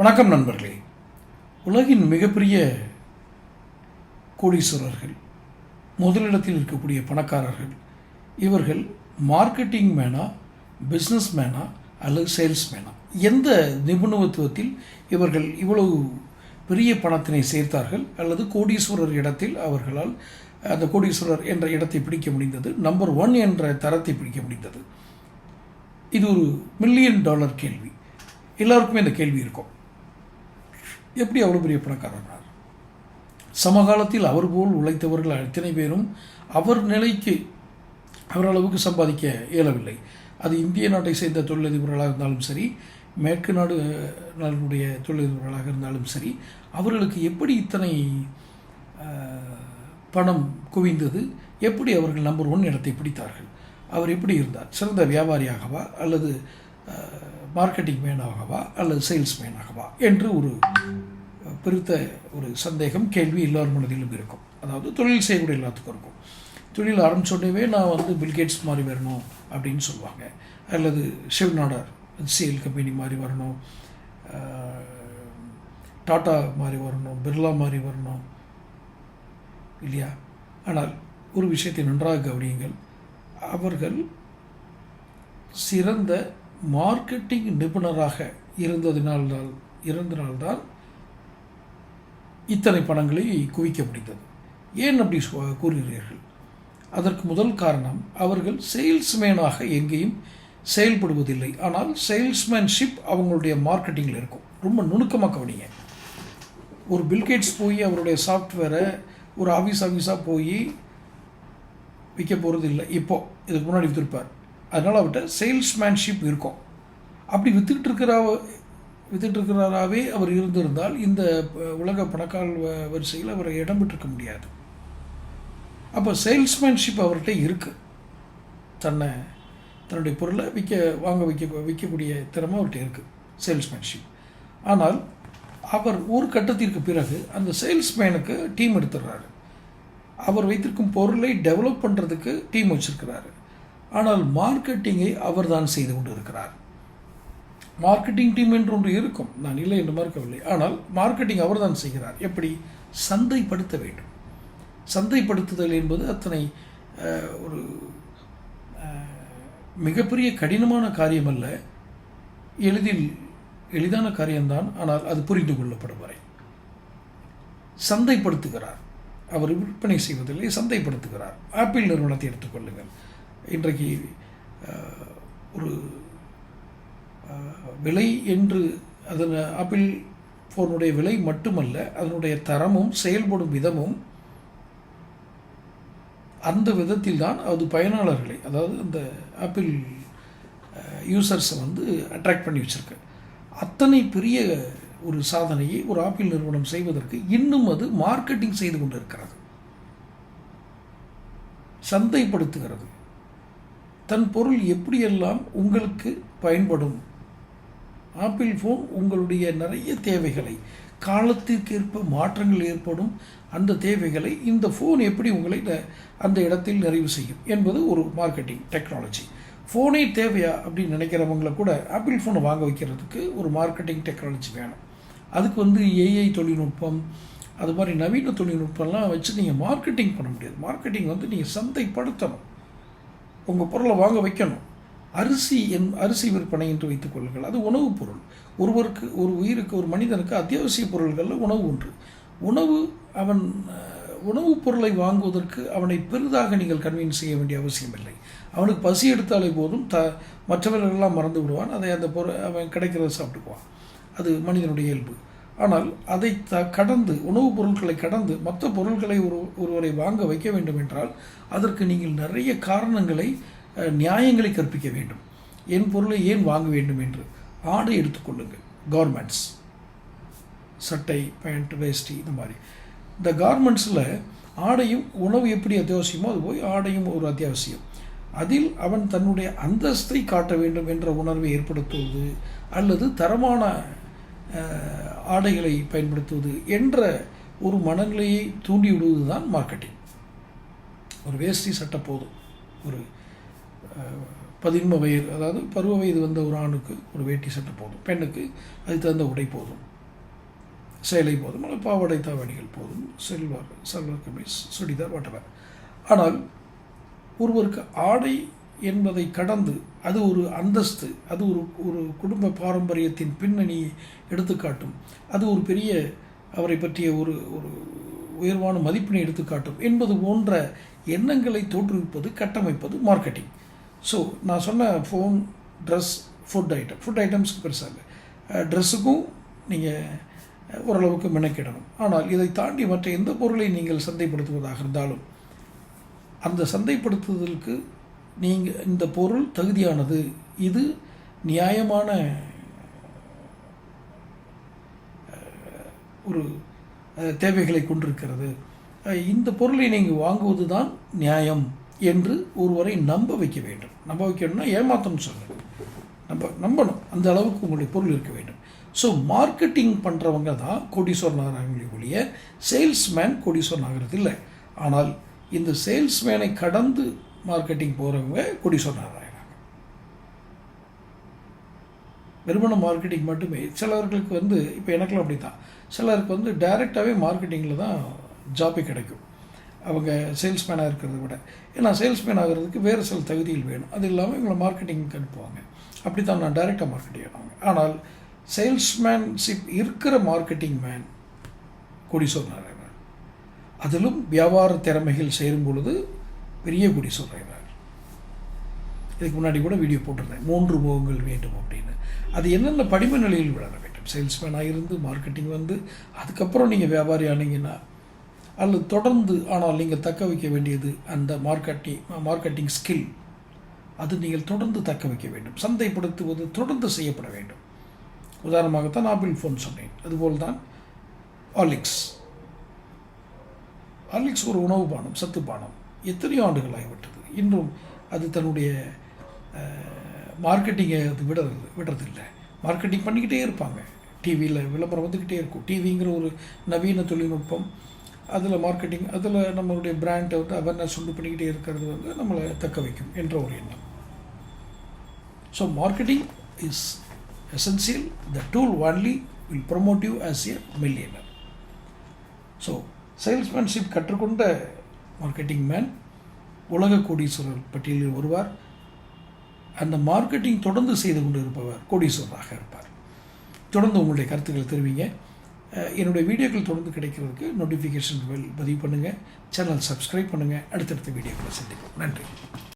வணக்கம் நண்பர்களே. உலகின் மிகப்பெரிய கோடீஸ்வரர்கள் முதலிடத்தில் இருக்கக்கூடிய பணக்காரர்கள் இவர்கள் மார்க்கெட்டிங் மேனா பிஸ்னஸ் மேனா அல்லது சேல்ஸ் மேனா எந்த நிபுணத்துவத்தில் இவர்கள் இவ்வளவு பெரிய பணத்தினை சேர்த்தார்கள் அல்லது கோடீஸ்வரர் இடத்தில் அவர்களால் அந்த கோடீஸ்வரர் என்ற இடத்தை பிடிக்க முடிந்தது நம்பர் ஒன் என்ற தரத்தை பிடிக்க முடிந்தது? இது ஒரு மில்லியன் டாலர் கேள்வி. எல்லாருக்குமே இந்த கேள்வி இருக்கும். எப்படி அவ்வளோ பெரிய பணக்காரனார் சமகாலத்தில் அவர் போல் உழைத்தவர்கள் அத்தனை பேரும் அவர் நிலைக்கு அவர் அளவுக்கு சம்பாதிக்க இயலவில்லை. அது இந்திய நாட்டை சேர்ந்த தொழிலதிபர்களாக இருந்தாலும் சரி மேற்கு நாடு நாடுடைய தொழிலதிபர்களாக இருந்தாலும் சரி அவர்களுக்கு எப்படி இத்தனை பணம் குவிந்தது? எப்படி அவர்கள் நம்பர் ஒன் இடத்தை பிடித்தார்கள்? அவர் எப்படி இருந்தார்? சிறந்த வியாபாரியாகவா அல்லது மார்க்கெட்டிங் மேனாகவா அல்லது சேல்ஸ் மேனாகவா என்று ஒரு பெருத்த ஒரு சந்தேகம் கேள்வி எல்லார் மனதிலும் இருக்கும். அதாவது தொழில் செய்யக்கூடிய எல்லாத்துக்கும் இருக்கும். தொழில் ஆரம்பிச்சோடனே நான் வந்து பில்கேட்ஸ் மாதிரி வரணும் அப்படின்னு சொல்லுவாங்க. அல்லது ஷிவ்நாடர் சிஎல் கம்பெனி மாதிரி வரணும். டாட்டா டாடா மாதிரி வரணும் பிர்லா மாதிரி வரணும். இல்லையா? ஆனால் ஒரு விஷயத்தை நன்றாக கவனியுங்கள். அவர்கள் சிறந்த மார்க்கெட்டிங் நிபுணராக இருந்ததினால்தான் இருந்தனால்தான் இத்தனை பணங்களை குவிக்க முடிந்தது. ஏன் அப்படி கூறுகிறீர்கள்? அதற்கு முதல் காரணம் அவர்கள் சேல்ஸ்மேனாக எங்கேயும் செயல்படுவதில்லை. ஆனால் சேல்ஸ்மேன்ஷிப் அவங்களுடைய மார்க்கெட்டிங்கில் இருக்கும். ரொம்ப நுணுக்கமாக கவனிங்க. ஒரு பில்கேட்ஸ் போய் அவருடைய சாஃப்ட்வேரை ஒரு ஆஃபீஸ் ஆஃபீஸாக போய் விற்க போகிறது இல்லை இப்போது இதுக்கு முன்னாடி விற்றுருப்பார் அதனால் அவர்கிட்ட சேல்ஸ்மேன்ஷிப் இருக்கும். அப்படி வித்துக்கிட்டு இருக்கிற இருக்கிறாராவே அவர் இருந்திருந்தால் இந்த உலக பணக்கால் வரிசையில் அவரை இடம் பெற்றிருக்க முடியாது. அப்போ சேல்ஸ்மேன்ஷிப் அவர்கிட்ட இருக்குது தன்னை தன்னுடைய பொருளை விற்க வாங்க வைக்க விற்கக்கூடிய திறமை அவர்கிட்ட இருக்குது சேல்ஸ்மேன்ஷிப் ஆனால் அவர் ஒரு கட்டத்திற்கு பிறகு அந்த சேல்ஸ்மேனுக்கு டீம் எடுத்துடுறாரு. அவர் வைத்திருக்கும் பொருளை டெவலப் பண்ணுறதுக்கு டீம் வச்சிருக்கிறாரு. ஆனால் மார்க்கெட்டிங்கை அவர் தான் செய்து கொண்டு இருக்கிறார் மார்க்கெட்டிங் டீம் என்று ஒன்று இருக்கும். நான் இல்லை என்று மறுக்கவில்லை. ஆனால் மார்க்கெட்டிங் அவர் தான் செய்கிறார். எப்படி? சந்தைப்படுத்த வேண்டும். சந்தைப்படுத்துதல் என்பது அத்தனை ஒரு மிகப்பெரிய கடினமான காரியம் அல்ல எளிதில் எளிதான காரியம்தான். ஆனால் அது புரிந்து கொள்ளப்படும் வரை. சந்தைப்படுத்துகிறார். அவர் விற்பனை செய்வதில்லை சந்தைப்படுத்துகிறார். ஆப்பிள் நிறுவனத்தை எடுத்துக்கொள்ளுங்கள் இன்றைக்கு ஒரு விலை என்று அதன் ஆப்பிள் ஃபோனுடைய விலை மட்டுமல்ல அதனுடைய தரமும் செயல்படும் விதமும் அந்த விதத்தில் தான் அது பயனாளர்களை அதாவது அந்த ஆப்பிள் யூசர்ஸை வந்து அட்ராக்ட் பண்ணி வச்சிருக்கு. அத்தனை பெரிய ஒரு சாதனையை ஒரு ஆப்பிள் நிறுவனம் செய்வதற்கு இன்னும் அது மார்க்கெட்டிங் செய்து கொண்டு இருக்கிறது சந்தைப்படுத்துகிறது. தன் பொருள் எப்படியெல்லாம் உங்களுக்கு பயன்படும்? ஆப்பிள் ஃபோன் உங்களுடைய நிறைய தேவைகளை காலத்திற்கேற்ப மாற்றங்கள் ஏற்படும். அந்த தேவைகளை இந்த ஃபோன் எப்படி உங்களை அந்த இடத்தில் நிறைவு செய்யும் என்பது ஒரு மார்க்கெட்டிங் டெக்னாலஜி. ஃபோனே தேவையா அப்படின்னு நினைக்கிறவங்களை கூட ஆப்பிள் ஃபோனை வாங்க வைக்கிறதுக்கு ஒரு மார்க்கெட்டிங் டெக்னாலஜி வேணும். அதுக்கு வந்து ஏஐ தொழில்நுட்பம் அது மாதிரி நவீன தொழில்நுட்பம்லாம் வச்சு நீங்கள் மார்க்கெட்டிங் பண்ண முடியாது. மார்க்கெட்டிங் வந்து நீங்கள் சந்தைப்படுத்தணும். உங்கள் பொருளை வாங்க வைக்கணும். அரிசி என் அரிசி விற்பனை என்று வைத்துக் கொள்ளுங்கள். அது உணவுப் பொருள். ஒருவருக்கு ஒரு உயிருக்கு ஒரு மனிதனுக்கு அத்தியாவசிய பொருள்களில் உணவு ஒன்று உணவு அவன் உணவுப் பொருளை வாங்குவதற்கு அவனை பெரிதாக நீங்கள் கன்வின்ஸ் செய்ய வேண்டிய அவசியம் இல்லை அவனுக்கு பசி எடுத்தாலே போதும். த மற்றவர்களெல்லாம் மறந்து விடுவான். அதை அந்த பொருள் அவன் கிடைக்கிறத சாப்பிட்டுக்குவான். அது மனிதனுடைய இயல்பு. ஆனால் அதை த கடந்து உணவுப் பொருட்களை கடந்து மற்ற பொருட்களை ஒரு ஒருவரை வாங்க வைக்க வேண்டும் என்றால் அதற்கு நீங்கள் நிறைய காரணங்களை நியாயங்களை கற்பிக்க வேண்டும். என் பொருளை ஏன் வாங்க வேண்டும் என்று ஆடை எடுத்துக்கொள்ளுங்கள் கார்மெண்ட்ஸ் சட்டை பேண்ட் வேஷ்டி இந்த மாதிரி. இந்த கார்மெண்ட்ஸில் ஆடையும் உணவு எப்படி அத்தியாவசியமோ அது போய் ஆடையும் ஒரு அத்தியாவசியம். அதில் அவன் தன்னுடைய அந்தஸ்தை காட்ட வேண்டும் என்ற உணர்வை ஏற்படுத்துவது அல்லது தரமான ஆடைகளை பயன்படுத்துவது என்ற ஒரு மனநிலையை தூண்டி விடுவது தான் மார்க்கெட்டிங் ஒரு வேஷ்டி சட்டை போதும். ஒரு பதின்ம வயது அதாவது பருவ வயது வந்த ஒரு ஆணுக்கு ஒரு வேட்டி சட்டை போதும். பெண்ணுக்கு அதுக்கு தகுந்த உடை போதும். சேலை போதும். அல்லது பாவாடை தாவணிகள் போதும். செல்வார் சல்வார் கமீஸ் சுடிதார் வாட்டவர் ஆனால் ஒருவருக்கு ஆடை என்பதை கடந்து அது ஒரு அந்தஸ்து அது ஒரு ஒரு குடும்ப பாரம்பரியத்தின் பின்னணியை எடுத்துக்காட்டும். அது ஒரு பெரிய அவரை பற்றிய ஒரு ஒரு உயர்வான மதிப்பினை எடுத்துக்காட்டும் என்பது போன்ற எண்ணங்களை தோற்றுவிப்பது கட்டமைப்பது மார்க்கெட்டிங் ஸோ நான் சொன்ன phone dress food item food ஐட்டம்ஸ்க்கு பெருசாக இல்லை. ட்ரெஸ்ஸுக்கும் நீங்கள் ஓரளவுக்கு மெனக்கிடணும். ஆனால் இதை தாண்டி மற்ற எந்த பொருளை நீங்கள் சந்தைப்படுத்துவதாக இருந்தாலும் அந்த சந்தைப்படுத்துதலுக்கு நீங்கள் இந்த பொருள் தகுதியானது. இது நியாயமான ஒரு தேவைகளை கொண்டிருக்கிறது. இந்த பொருளை நீங்கள் வாங்குவது தான் நியாயம் என்று ஒருவரை நம்ப வைக்க வேண்டும். நம்ப வைக்கணும்னா ஏமாத்தணும்னு சொல்லுங்கள் நம்ப நம்பணும். அந்த அளவுக்கு உங்களுடைய பொருள் இருக்க வேண்டும். ஸோ மார்க்கெட்டிங் பண்ணுறவங்க தான் கோடீஸ்வரன் ஆகிறாங்களே ஒழிய சேல்ஸ்மேன் கோடீஸ்வரன் ஆகிறது இல்லை. ஆனால் இந்த சேல்ஸ்மேனை கடந்து மார்க்கெட்டிங் போகிறவங்க குடி ஆகிறாங்க வெறுமன மார்க்கெட்டிங் மட்டுமே. சிலர்களுக்கு வந்து இப்போ எனக்கெல்லாம் அப்படி தான் சிலருக்கு வந்து டைரெக்டாகவே மார்க்கெட்டிங்கில் தான் ஜாபே கிடைக்கும். அவங்க சேல்ஸ்மேனாக இருக்கிறத விட. ஏன்னா சேல்ஸ்மேன் ஆகிறதுக்கு வேறு சில தகுதிகள் வேணும். அது இல்லாமல் இவங்களை மார்க்கெட்டிங்க்கு அனுப்புவாங்க. அப்படி தான் நான் டைரெக்டாக மார்க்கெட்டிங் ஆனாங்க ஆனால் சேல்ஸ்மேன்ஷிப் இருக்கிற மார்க்கெட்டிங் மேன் கோடீஸ்வரன் நாராயணன் அதிலும் வியாபார திறமைகள் சேரும் பொழுது பெரிய குடி சொல்கிறேன் நான் இதுக்கு முன்னாடி கூட வீடியோ போட்டிருந்தேன். மூன்று முகங்கள் வேண்டும் அப்படின்னு. அது என்னென்ன படிம நிலையில் விளர வேண்டும்? சேல்ஸ்மேனாக இருந்து மார்க்கெட்டிங் வந்து அதுக்கப்புறம் நீங்கள் வியாபாரி ஆனீங்கன்னா அல்லது தொடர்ந்து ஆனால் நீங்கள் தக்க வைக்க வேண்டியது அந்த மார்க்கெட்டிங் மார்க்கெட்டிங் ஸ்கில் அது நீங்கள் தொடர்ந்து தக்க வைக்க வேண்டும். சந்தைப்படுத்துவது தொடர்ந்து செய்யப்பட வேண்டும். உதாரணமாகத்தான் ஆப்பிள் ஃபோன் சொன்னேன். அதுபோல் தான் ஆலிக்ஸ் ஆலிக்ஸ் ஒரு உணவு பானம் சத்து பானம். எத்தனையோ ஆண்டுகள் ஆகிவிட்டது இன்றும் அது தன்னுடைய மார்க்கெட்டிங்கை அது விடுறது விடுறதில்லை. மார்க்கெட்டிங் பண்ணிக்கிட்டே இருப்பாங்க. டிவியில் விளம்பரம் வந்துக்கிட்டே இருக்கும். டிவிங்கிற ஒரு நவீன தொழில்நுட்பம். அதில் மார்க்கெட்டிங் அதில் நம்மளுடைய பிராண்டை வந்து அவேர்னஸ் உண்டு பண்ணிக்கிட்டே இருக்கிறது வந்து நம்மளை தக்க வைக்கும் என்ற ஒரு எண்ணம். So marketing is essential the tool only will promote you as a millionaire so salesmanship கற்றுக்கொண்ட மார்க்கெட்டிங் மேன் உலக கோடீஸ்வரர் பட்டியலில் வருவார் அந்த மார்க்கெட்டிங் தொடர்ந்து செய்து கொண்டு இருப்பவர் கோடீஸ்வரராக இருப்பார். தொடர்ந்து உங்களுடைய கருத்துக்களை தெரிவிங்க. என்னுடைய வீடியோக்கள் தொடர்ந்து கிடைக்கிறதுக்கு நோட்டிஃபிகேஷன் பெல் பதிவு பண்ணுங்கள் சேனல் சப்ஸ்கிரைப் பண்ணுங்கள் அடுத்தடுத்த வீடியோக்களை சந்திப்போம். நன்றி.